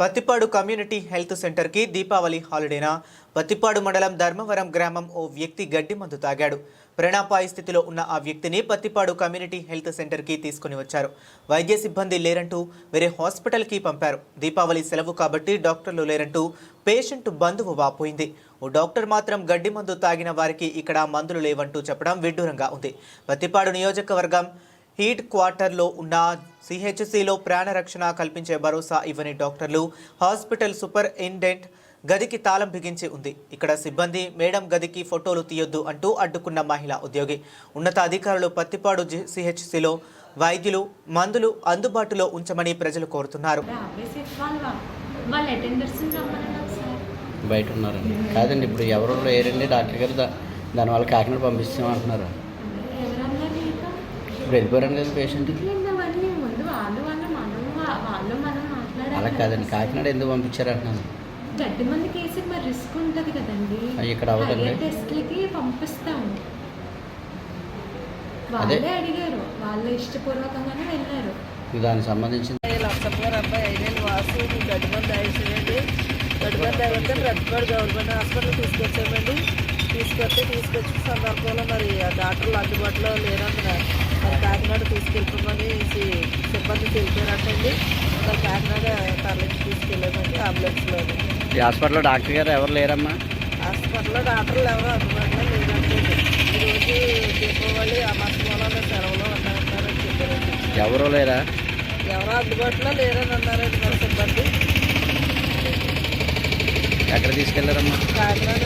Pattipadu community health సెంటర్కి దీపావళి హాలిడేనా? పత్తిపాడు మండలం ధర్మవరం గ్రామం ఓ వ్యక్తి గడ్డి మందు తాగాడు. ప్రాణాపాయ స్థితిలో ఉన్న ఆ వ్యక్తిని పత్తిపాడు కమ్యూనిటీ హెల్త్ సెంటర్కి తీసుకుని వచ్చారు. వైద్య సిబ్బంది లేరంటూ వేరే హాస్పిటల్కి పంపారు. దీపావళి సెలవు కాబట్టి డాక్టర్లు లేరంటూ పేషెంట్ బంధువు వాపోయింది. ఓ డాక్టర్ మాత్రం గడ్డి మందు తాగిన వారికి ఇక్కడ మందులు లేవంటూ చెప్పడం విడ్డూరంగా ఉంది. పత్తిపాడు నియోజకవర్గం హీట్ క్వార్టర్లో ఉన్న సిహెచ్సిలో ప్రాణరక్షణ కల్పించే భరోసా ఇవ్వని డాక్టర్లు హాస్పిటల్ సూపరింటెండెంట్ గదికి తాళం బిగించి ఉంది. ఇక్కడ సిబ్బంది మేడం గదికి ఫోటోలు తీయొద్దు అంటూ అడ్డుకున్న మహిళా ఉద్యోగి. ఉన్నత అధికారులు పత్తిపాడు సిహెచ్సిలో వైద్యులు మందులు అందుబాటులో ఉంచమని ప్రజలు కోరుతున్నారు. బయట ఉన్నారండి. కాదండి ఇప్పుడు ఎవరు లేరండి డాక్టర్ గారు దా- దానివల్ల కాకినాడ పంపిస్తాం అంటున్నారు. ఎవరన్నారు నీకు వెళ్ళిపోయారండి కదా పేషెంట్ ఇట్లా అవన్నీ ముందు వాళ్ళు వాళ్ళు మనం వా- వాళ్ళు మనం మాట్లాడాలి అలా కాదండి. కాకినాడ ఎందుకు పంపించారు అంటున్నాను. గడ్డి మంది కేసు మరి రిస్క్ ఉంటుంది కదండి. ఇక్కడ అవ్వదండి. హైయర్ టెస్ట్లకి పంపిస్తాము. అదే. వాళ్ళే అడిగారు. వాళ్ళ ఇష్టపూర్వకంగానే వెళ్ళారు. దానికి సంబంధించిన లక్షం గారు అబ్బాయి ఐదేళ్ళు వాసు గడ్డిమంది ఆయుషండి గడ్డిమంది అయితే ప్రతిపాడు గవర్నమెంట్ హాస్పిటల్ తీసుకొచ్చామండి తీసుకొస్తే తీసుకొచ్చిన సందర్భంలో మరి ఆ డాక్టర్లు అందుబాటులో లేనందున మరి కాకినాడ తీసుకెళ్ళిపోమని సి- మరి కాకినాడ తరలించి తీసుకెళ్ళామండి అంబులెన్స్లో ఈ హాస్పిటల్లో డాక్టర్ గారు ఎవరు లేరమ్మా? హాస్పిటల్లో డాక్టర్లు ఎవరు అందుబాటులో లేదంటండి ఈరోజు దీపావళి అమాసం వల్ల సెలవులో ఉన్నారంటారని చెప్పారండి. ఎవరు లేరా? ఎవరు అందుబాటులో లేరని అన్నారండి మరి సిబ్బంది. ఎక్కడ తీసుకెళ్ళారమ్మా? కాకినాడ